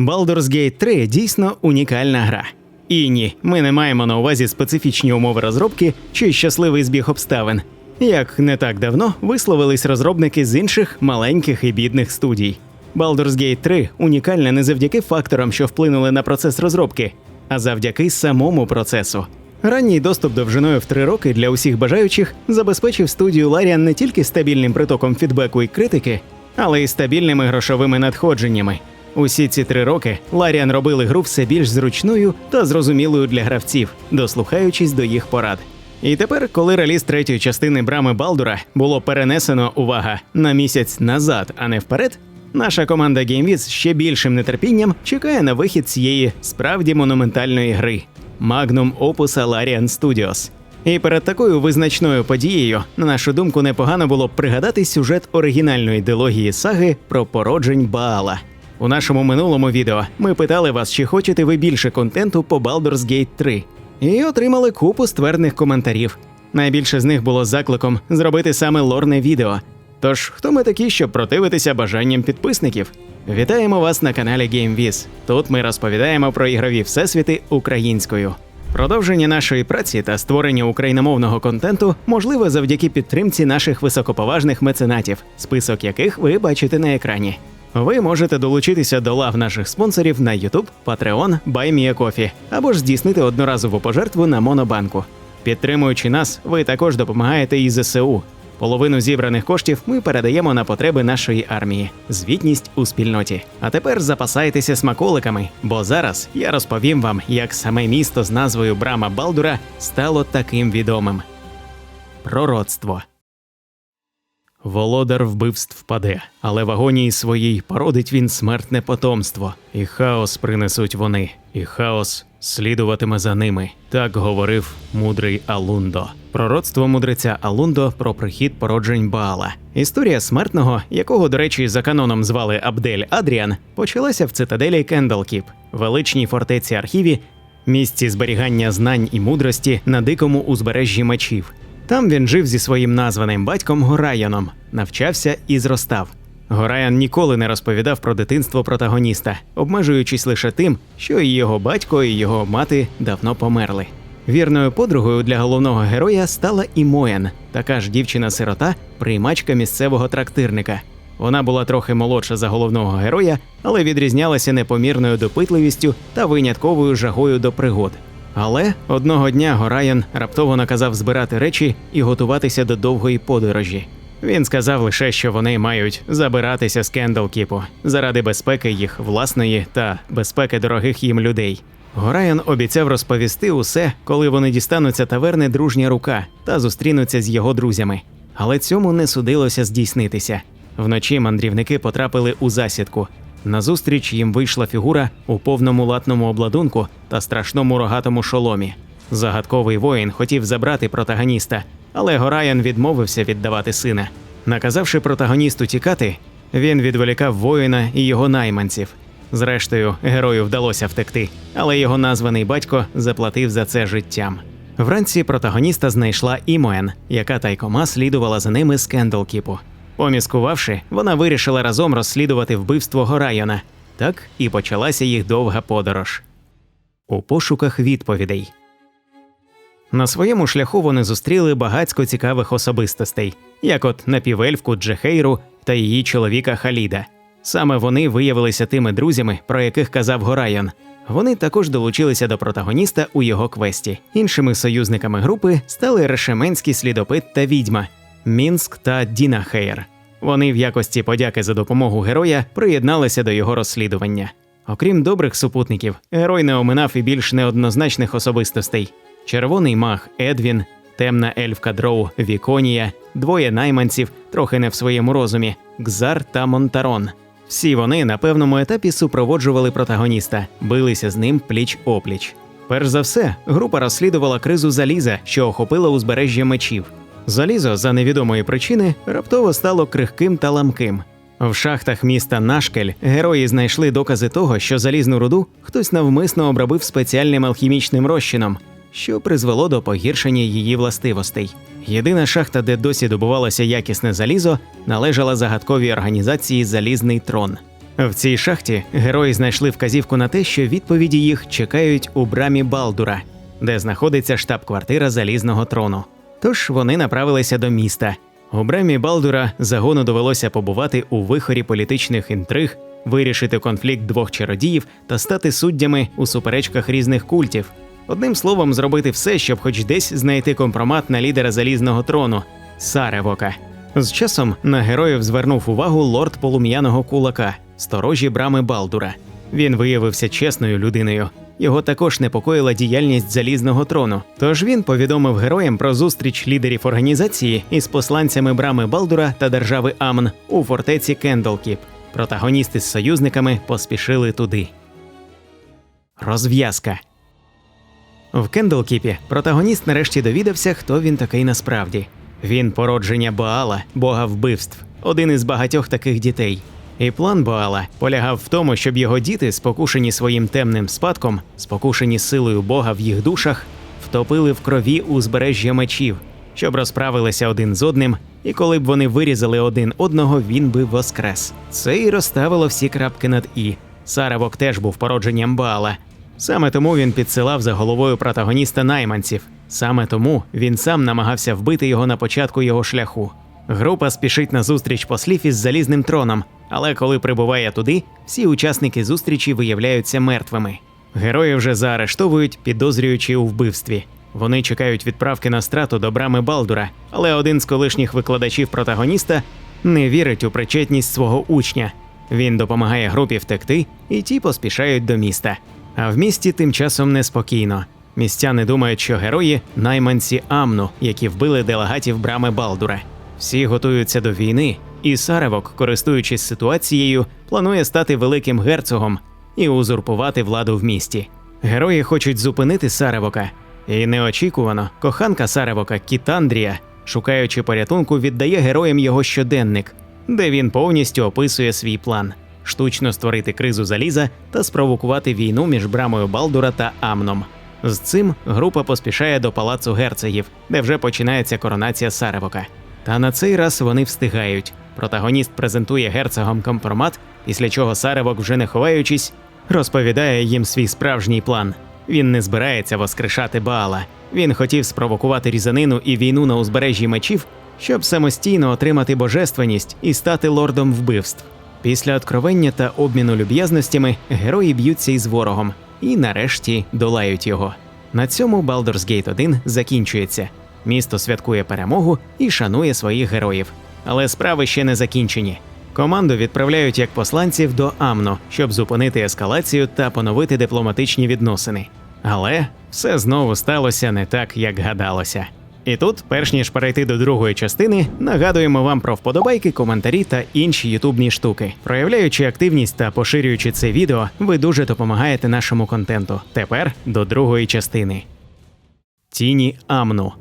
Baldur's Gate 3 дійсно унікальна гра. І ні, ми не маємо на увазі специфічні умови розробки чи щасливий збіг обставин. Як не так давно висловились розробники з інших маленьких і бідних студій. Baldur's Gate 3 унікальна не завдяки факторам, що вплинули на процес розробки, а завдяки самому процесу. Ранній доступ довжиною в три роки для усіх бажаючих забезпечив студію Larian не тільки стабільним притоком фідбеку і критики, але й стабільними грошовими надходженнями. Усі ці три роки Larian робили гру все більш зручною та зрозумілою для гравців, дослухаючись до їх порад. І тепер, коли реліз третьої частини брами Балдура було перенесено увага на місяць назад, а не вперед, наша команда GameWiz ще більшим нетерпінням чекає на вихід цієї справді монументальної гри Magnum Opus Larian Studios. І перед такою визначною подією, на нашу думку, непогано було б пригадати сюжет оригінальної дилогії саги про породжень Баала. У нашому минулому відео ми питали вас, чи хочете ви більше контенту по Baldur's Gate 3, і отримали купу ствердних коментарів. Найбільше з них було закликом зробити саме лорне відео. Тож, хто ми такі, щоб противитися бажанням підписників? Вітаємо вас на каналі GameViz. Тут ми розповідаємо про ігрові всесвіти українською. Продовження нашої праці та створення україномовного контенту можливе завдяки підтримці наших високоповажних меценатів, список яких ви бачите на екрані. Ви можете долучитися до лав наших спонсорів на YouTube, Patreon, BuyMeACoffee або ж здійснити одноразову пожертву на Монобанку. Підтримуючи нас, ви також допомагаєте і ЗСУ. Половину зібраних коштів ми передаємо на потреби нашої армії. Звітність у спільноті. А тепер запасайтеся смаколиками, бо зараз я розповім вам, як саме місто з назвою Брама Балдура стало таким відомим. Пророцтво. Володар вбивств впаде, але в агонії своїй породить він смертне потомство, і хаос принесуть вони, і хаос слідуватиме за ними. Так говорив мудрий Алундо. Пророцтво мудреця Алундо про прихід породжень Баала. Історія смертного, якого, до речі, за каноном звали Абдель Адріан, почалася в цитаделі Кендалкіп, величній фортеці архіві, місці зберігання знань і мудрості на дикому узбережжі мечів. Там він жив зі своїм названим батьком Гораяном, навчався і зростав. Гораян ніколи не розповідав про дитинство протагоніста, обмежуючись лише тим, що і його батько, і його мати давно померли. Вірною подругою для головного героя стала і Моен, така ж дівчина-сирота, приймачка місцевого трактирника. Вона була трохи молодша за головного героя, але відрізнялася непомірною допитливістю та винятковою жагою до пригод. Але одного дня Гораян раптово наказав збирати речі і готуватися до довгої подорожі. Він сказав лише, що вони мають забиратися з Кендалкіпу заради безпеки їх власної та безпеки дорогих їм людей. Гораян обіцяв розповісти усе, коли вони дістануться таверни дружня рука та зустрінуться з його друзями. Але цьому не судилося здійснитися. Вночі мандрівники потрапили у засідку. Назустріч їм вийшла фігура у повному латному обладунку та страшному рогатому шоломі. Загадковий воїн хотів забрати протагоніста, але Гораян відмовився віддавати сина. Наказавши протагоністу тікати, він відволікав воїна і його найманців. Зрештою, герою вдалося втекти, але його названий батько заплатив за це життям. Вранці протагоніста знайшла Імоен, яка тайкома слідувала за ними з Кендлкіпу. Поміскувавши, вона вирішила разом розслідувати вбивство Горайона. Так і почалася їх довга подорож. У пошуках відповідей. На своєму шляху вони зустріли багацько цікавих особистостей, як от напівельфку Джехейру та її чоловіка Халіда. Саме вони виявилися тими друзями, про яких казав Горайон. Вони також долучилися до протагоніста у його квесті. Іншими союзниками групи стали решеменський слідопит та відьма Мінск та Дінахейр. Вони в якості подяки за допомогу героя приєдналися до його розслідування. Окрім добрих супутників, герой не оминав і більш неоднозначних особистостей: червоний маг Едвін, темна ельфка Дроу Віконія, двоє найманців, трохи не в своєму розумі, Гзар та Монтарон. Всі вони на певному етапі супроводжували протагоніста, билися з ним пліч опліч. Перш за все, група розслідувала кризу заліза, що охопила узбережжя мечів. Залізо за невідомої причини раптово стало крихким та ламким. В шахтах міста Нашкель герої знайшли докази того, що залізну руду хтось навмисно обробив спеціальним алхімічним розчином, що призвело до погіршення її властивостей. Єдина шахта, де досі добувалося якісне залізо, належала загадковій організації Залізний трон. В цій шахті герої знайшли вказівку на те, що відповіді їх чекають у брамі Балдура, де знаходиться штаб-квартира залізного трону. Тож вони направилися до міста. У брамі Балдура загону довелося побувати у вихорі політичних інтриг, вирішити конфлікт двох чародіїв та стати суддями у суперечках різних культів. Одним словом, зробити все, щоб хоч десь знайти компромат на лідера залізного трону Саревока. З часом на героїв звернув увагу лорд полум'яного кулака, сторожі брами Балдура. Він виявився чесною людиною. Його також непокоїла діяльність залізного трону. Тож він повідомив героям про зустріч лідерів організації із посланцями брами Балдура та держави Амн у фортеці Кендлкіп. Протагоністи з союзниками поспішили туди. Розв'язка. В Кендлкіпі протагоніст нарешті довідався, хто він такий насправді. Він породження Баала, бога вбивств, один із багатьох таких дітей. І план Баала полягав в тому, щоб його діти, спокушені своїм темним спадком, спокушені силою Бога в їх душах, втопили в крові узбережжя мечів, щоб розправилися один з одним, і коли б вони вирізали один одного, він би воскрес. Це і розставило всі крапки над і. Саравок теж був породженням Баала. Саме тому він підсилав за головою протагоніста найманців. Саме тому він сам намагався вбити його на початку його шляху. Група спішить на зустріч послів із залізним троном, але коли прибуває туди, всі учасники зустрічі виявляються мертвими. Герої вже заарештовують, підозрюючи у вбивстві. Вони чекають відправки на страту до брами Балдура, але один з колишніх викладачів протагоніста не вірить у причетність свого учня. Він допомагає групі втекти, і ті поспішають до міста. А в місті тим часом неспокійно. Містяни думають, що герої найманці Амну, які вбили делегатів брами Балдура. Всі готуються до війни, і Саревок, користуючись ситуацією, планує стати великим герцогом і узурпувати владу в місті. Герої хочуть зупинити Саревока, і неочікувано коханка Саревока Кітандрія, шукаючи порятунку, віддає героям його щоденник, де він повністю описує свій план штучно створити кризу заліза та спровокувати війну між брамою Балдура та Амном. З цим група поспішає до палацу герцогів, де вже починається коронація Саревока. Та на цей раз вони встигають. Протагоніст презентує герцогам компромат, після чого Саревок, вже не ховаючись, розповідає їм свій справжній план. Він не збирається воскрешати Баала. Він хотів спровокувати різанину і війну на узбережжі мечів, щоб самостійно отримати божественність і стати лордом вбивств. Після откровення та обміну люб'язностями герої б'ються із ворогом і нарешті долають його. На цьому Baldur's Gate 1 закінчується. Місто святкує перемогу і шанує своїх героїв. Але справи ще не закінчені. Команду відправляють як посланців до Амно, щоб зупинити ескалацію та поновити дипломатичні відносини. Але все знову сталося не так, як гадалося. І тут, перш ніж перейти до другої частини, нагадуємо вам про вподобайки, коментарі та інші ютубні штуки. Проявляючи активність та поширюючи це відео, ви дуже допомагаєте нашому контенту. Тепер до другої частини. Тіні Амну.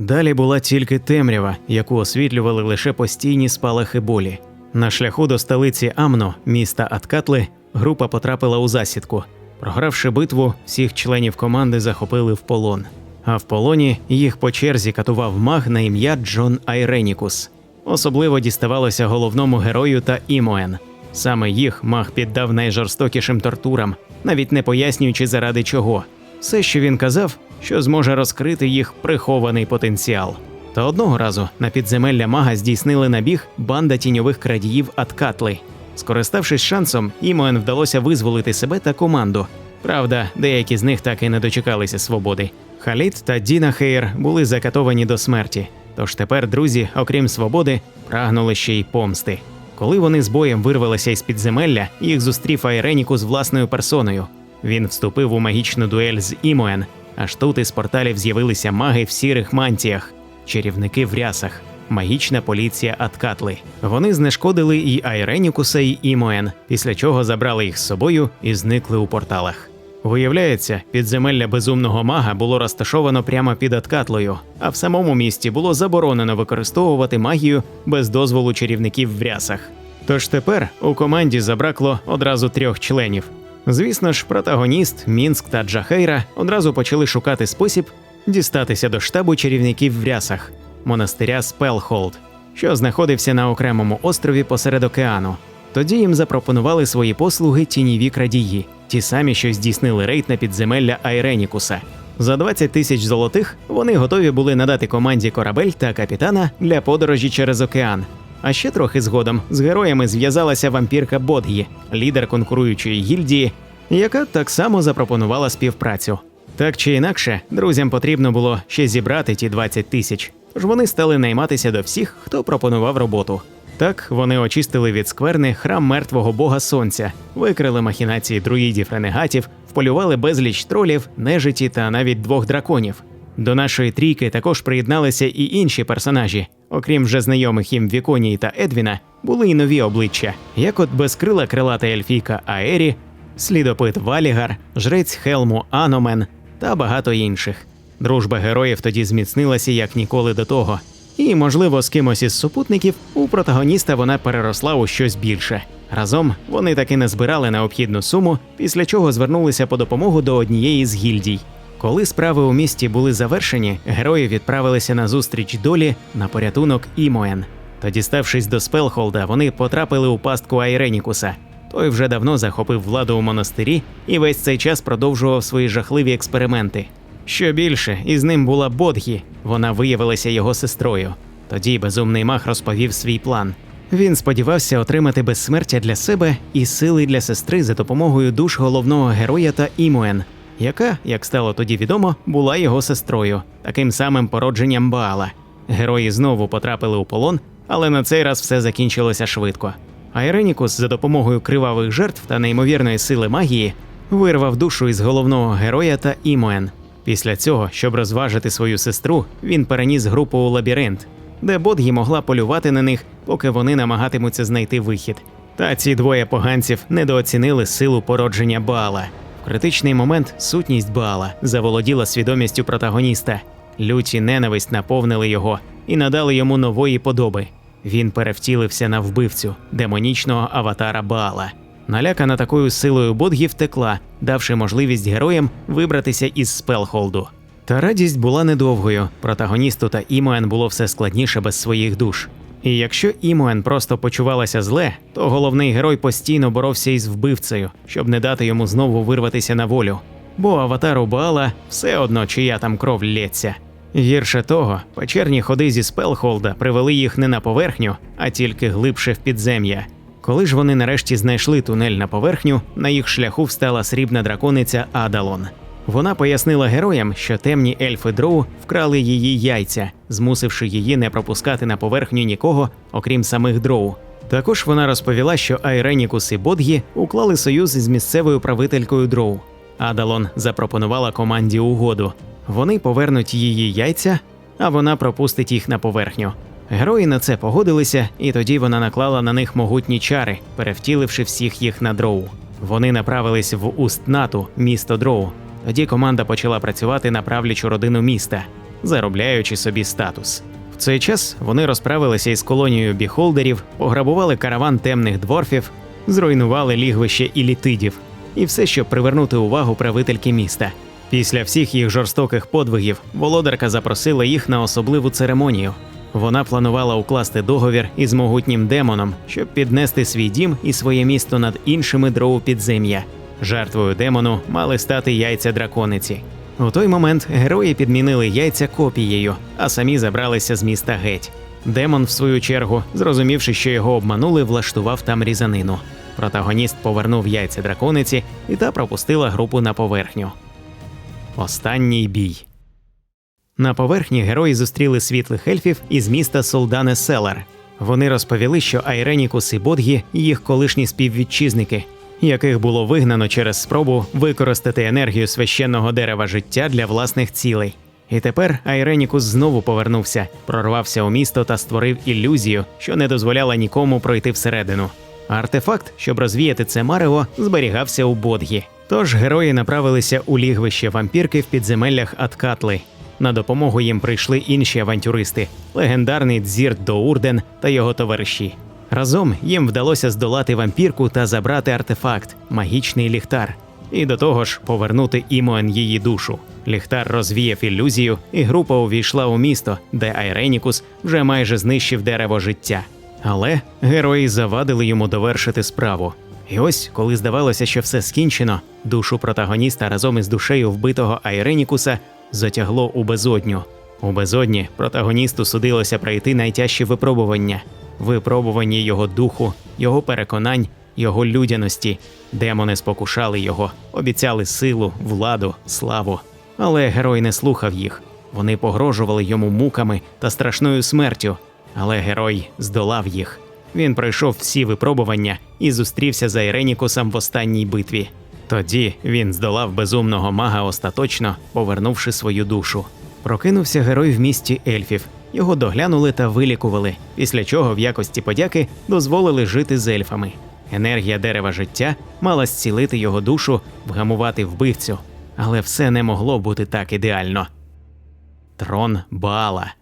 Далі була тільки темрява, яку освітлювали лише постійні спалахи болі. На шляху до столиці Амно, міста Аткатли, група потрапила у засідку. Програвши битву, всіх членів команди захопили в полон. А в полоні їх по черзі катував маг на ім'я Джон Айренікус. Особливо діставалося головному герою та Імоен. Саме їх маг піддав найжорстокішим тортурам, навіть не пояснюючи заради чого. Все, що він казав, що зможе розкрити їх прихований потенціал. Та одного разу на підземелля мага здійснили набіг банда тіньових крадіїв Аткатли. Скориставшись шансом, Імоен вдалося визволити себе та команду. Правда, деякі з них так і не дочекалися свободи. Халіт та Діна Хейр були закатовані до смерті. Тож тепер друзі, окрім свободи, прагнули ще й помсти. Коли вони з боєм вирвалися із підземелля, їх зустрів Айреніку з власною персоною. Він вступив у магічну дуель з Імоен, аж тут із порталів з'явилися маги в сірих мантіях, чарівники в рясах, магічна поліція Аткатли. Вони знешкодили і Айренікуса, і Імоен, після чого забрали їх з собою і зникли у порталах. Виявляється, підземелля безумного мага було розташовано прямо під Аткатлою, а в самому місті було заборонено використовувати магію без дозволу чарівників в рясах. Тож тепер у команді забракло одразу трьох членів. Звісно ж, протагоніст, Мінськ та Джахейра одразу почали шукати спосіб дістатися до штабу чарівників в рясах монастиря Спелхолд, що знаходився на окремому острові посеред океану. Тоді їм запропонували свої послуги тіньові крадії, ті самі, що здійснили рейд на підземелля Айренікуса. За 20 тисяч золотих вони готові були надати команді корабель та капітана для подорожі через океан. А ще трохи згодом з героями зв'язалася вампірка Бодгі, лідер конкуруючої гільдії, яка так само запропонувала співпрацю. Так чи інакше, друзям потрібно було ще зібрати ті 20 тисяч, тож вони стали найматися до всіх, хто пропонував роботу. Так вони очистили від скверни храм мертвого бога сонця, викрили махінації друїдів ренегатів, вполювали безліч тролів, нежиті та навіть двох драконів. До нашої трійки також приєдналися і інші персонажі. Окрім вже знайомих їм Віконії та Едвіна, були й нові обличчя, як от безкрила крилата ельфійка Аері, слідопит Валігар, жрець Хелму Аномен та багато інших. Дружба героїв тоді зміцнилася як ніколи до того. І, можливо, з кимось із супутників у протагоніста вона переросла у щось більше. Разом вони таки не збирали необхідну суму, після чого звернулися по допомогу до однієї з гільдій. Коли справи у місті були завершені, герої відправилися на зустріч долі на порятунок Імоен. Та діставшись до Спелхолда, вони потрапили у пастку Айренікуса. Той вже давно захопив владу у монастирі і весь цей час продовжував свої жахливі експерименти. Що більше, із ним була Бодгі, вона виявилася його сестрою. Тоді безумний мах розповів свій план. Він сподівався отримати безсмертя для себе і сили для сестри за допомогою душ головного героя та Імуен, яка, як стало тоді відомо, була його сестрою, таким самим породженням Баала. Герої знову потрапили у полон, але на цей раз все закінчилося швидко. Айренікус за допомогою кривавих жертв та неймовірної сили магії вирвав душу із головного героя та Імуен. Після цього, щоб розважити свою сестру, він переніс групу у лабіринт, де Бодгі могла полювати на них, поки вони намагатимуться знайти вихід. Та ці двоє поганців недооцінили силу породження Баала. В критичний момент сутність Баала заволоділа свідомістю протагоніста. Люті ненависть наповнили його і надали йому нової подоби. Він перевтілився на вбивцю демонічного аватара Баала. Налякана такою силою Бодгі втекла, давши можливість героям вибратися із Спелхолду. Та радість була недовгою. Протагоністу та Імоен було все складніше без своїх душ. І якщо Імоен просто почувалася зле, то головний герой постійно боровся із вбивцею, щоб не дати йому знову вирватися на волю. Бо аватару Баала все одно чия там кров лється. Гірше того, печерні ходи зі Спелхолда привели їх не на поверхню, а тільки глибше в підзем'я. Коли ж вони нарешті знайшли тунель на поверхню, на їх шляху встала срібна дракониця Адалон. Вона пояснила героям, що темні ельфи дроу вкрали її яйця, змусивши її не пропускати на поверхню нікого, окрім самих дроу. Також вона розповіла, що Айренікус і Бодгі уклали союз із місцевою правителькою дроу. Адалон запропонувала команді угоду. Вони повернуть її яйця, а вона пропустить їх на поверхню. Герої на це погодилися, і тоді вона наклала на них могутні чари, перевтіливши всіх їх на дроу. Вони направились в Устнату, місто дроу. Тоді команда почала працювати на правлячу родину міста, заробляючи собі статус. В цей час вони розправилися із колонією біхолдерів, пограбували караван темних дворфів, зруйнували лігвище ілітидів і все, щоб привернути увагу правительки міста. Після всіх їх жорстоких подвигів володарка запросила їх на особливу церемонію. Вона планувала укласти договір із могутнім демоном, щоб піднести свій дім і своє місто над іншими дроу підзем'я. Жертвою демону мали стати яйця дракониці. У той момент герої підмінили яйця копією, а самі забралися з міста геть. Демон, в свою чергу, зрозумівши, що його обманули, влаштував там різанину. Протагоніст повернув яйця дракониці, і та пропустила групу на поверхню. Останній бій. На поверхні герої зустріли світлих ельфів із міста Солдане Селар. Вони розповіли, що Айренікус і Бодгі їх колишні співвітчизники, яких було вигнано через спробу використати енергію священного дерева життя для власних цілей. І тепер Айренікус знову повернувся, прорвався у місто та створив ілюзію, що не дозволяла нікому пройти всередину. Артефакт, щоб розвіяти це марево, зберігався у Бодгі. Тож герої направилися у лігвище вампірки в підземеллях Аткатли. На допомогу їм прийшли інші авантюристи легендарний Дзірт Доурден та його товариші. Разом їм вдалося здолати вампірку та забрати артефакт магічний ліхтар. І до того ж повернути Імоен її душу. Ліхтар розвіяв ілюзію, і група увійшла у місто, де Айренікус вже майже знищив дерево життя. Але герої завадили йому довершити справу. І ось, коли здавалося, що все скінчено, душу протагоніста разом із душею вбитого Айренікуса затягло у безодню. У безодні протагоністу судилося пройти найтяжчі випробування випробування його духу, його переконань, його людяності. Демони спокушали його, обіцяли силу, владу, славу. Але герой не слухав їх. Вони погрожували йому муками та страшною смертю. Але герой здолав їх. Він пройшов всі випробування і зустрівся з Айренікусом в останній битві. Тоді він здолав безумного мага остаточно, повернувши свою душу. Прокинувся герой в місті ельфів. Його доглянули та вилікували, після чого в якості подяки дозволили жити з ельфами. Енергія дерева життя мала зцілити його душу, вгамувати вбивцю, але все не могло бути так ідеально. Трон Баала.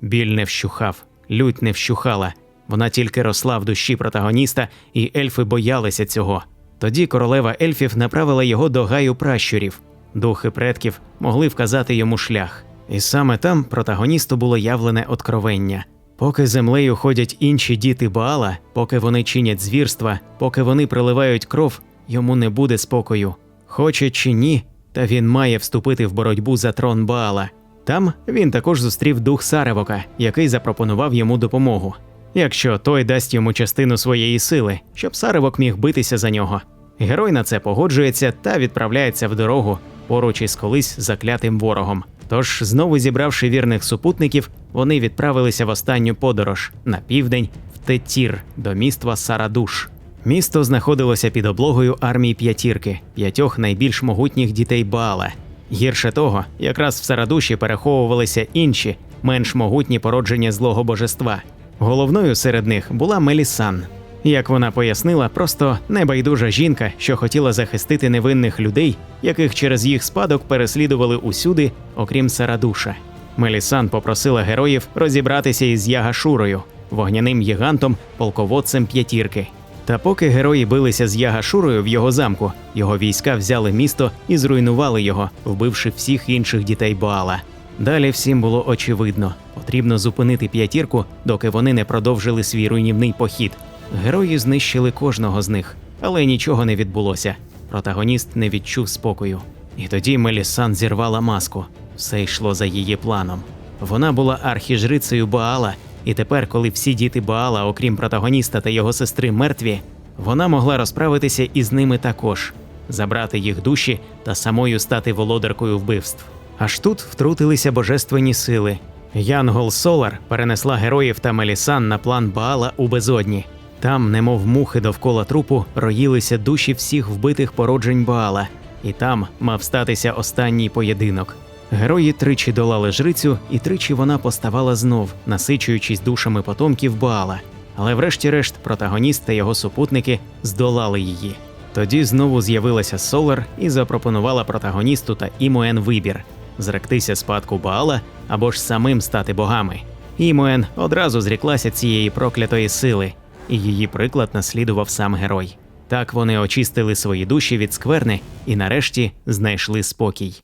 Біль не вщухав, лють не вщухала. Вона тільки росла в душі протагоніста, і ельфи боялися цього. Тоді королева ельфів направила його до гаю пращурів. Духи предків могли вказати йому шлях. І саме там протагоністу було явлене откровення. Поки землею ходять інші діти Баала, поки вони чинять звірства, поки вони проливають кров, йому не буде спокою. Хоче чи ні, та він має вступити в боротьбу за трон Баала. Там він також зустрів дух Саревока, який запропонував йому допомогу. Якщо той дасть йому частину своєї сили, щоб Саревок міг битися за нього. Герой на це погоджується та відправляється в дорогу поруч із колись заклятим ворогом. Тож, знову зібравши вірних супутників, вони відправилися в останню подорож на південь в Тетір до міства Сарадуш. Місто знаходилося під облогою армії п'ятірки, п'ятьох найбільш могутніх дітей Баала. Гірше того, якраз в Сарадуші переховувалися інші, менш могутні породження злого божества. Головною серед них була Мелісан. Як вона пояснила, просто небайдужа жінка, що хотіла захистити невинних людей, яких через їх спадок переслідували усюди, окрім Сарадуша. Мелісан попросила героїв розібратися із Ягашурою, вогняним гігантом, полководцем п'ятірки. Та поки герої билися з Ягашурою в його замку, його війська взяли місто і зруйнували його, вбивши всіх інших дітей Баала. Далі всім було очевидно, потрібно зупинити п'ятірку, доки вони не продовжили свій руйнівний похід. Герої знищили кожного з них, але нічого не відбулося. Протагоніст не відчув спокою. І тоді Мелісан зірвала маску. Все йшло за її планом. Вона була архіжрицею Баала, і тепер, коли всі діти Баала, окрім протагоніста та його сестри, мертві, вона могла розправитися із ними також, забрати їх душі та самою стати володаркою вбивств. Аж тут втрутилися божественні сили. Янгол Солар перенесла героїв та Мелісан на план Баала у безодні. Там, немов мухи довкола трупу, роїлися душі всіх вбитих породжень Баала, і там мав статися останній поєдинок. Герої тричі долали жрицю, і тричі вона поставала знов, насичуючись душами потомків Баала. Але врешті-решт протагоніст та його супутники здолали її. Тоді знову з'явилася Солар і запропонувала протагоністу та Імуен вибір зректися спадку Баала або ж самим стати богами. Імуен одразу зріклася цієї проклятої сили, і її приклад наслідував сам герой. Так вони очистили свої душі від скверни і нарешті знайшли спокій.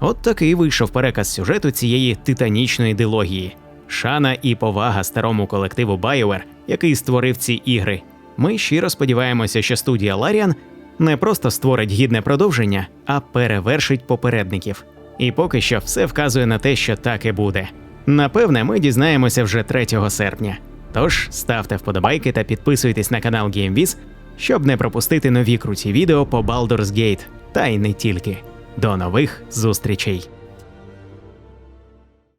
От такий вийшов переказ сюжету цієї титанічної дилогії. Шана і повага старому колективу BioWare, який створив ці ігри. Ми щиро сподіваємося, що студія Larian не просто створить гідне продовження, а перевершить попередників. І поки що все вказує на те, що так і буде. Напевне, ми дізнаємося вже 3 серпня. Тож ставте вподобайки та підписуйтесь на канал GameViz, щоб не пропустити нові круті відео по Baldur's Gate, та й не тільки. До нових зустрічей!